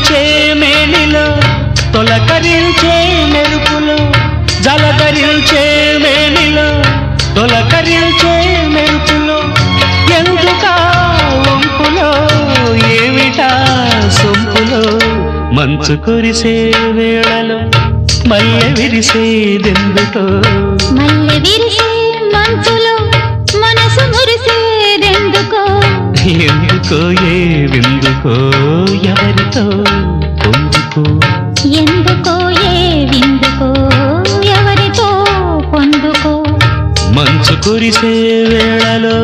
జలధరించే మేనిలో తొలకరించే మెరుపులో జలధరించే మేనిలో తొలకరించే మెరుపులో ఎందుకా వంపులో ఏమిటా సొంపులో? మంచు కురిసే వేళలో మల్లె విరిసేదెందుకో మల్లె విరిసే మంచులో మనసు మురిసేదెందుకో ఎందుకో ఏ విందుకో. ఎవరితో పొందుకో ఎందుకో ఏ విందుకో? ఎవరితో పొందుకో? మంచు కురిసే వేళలో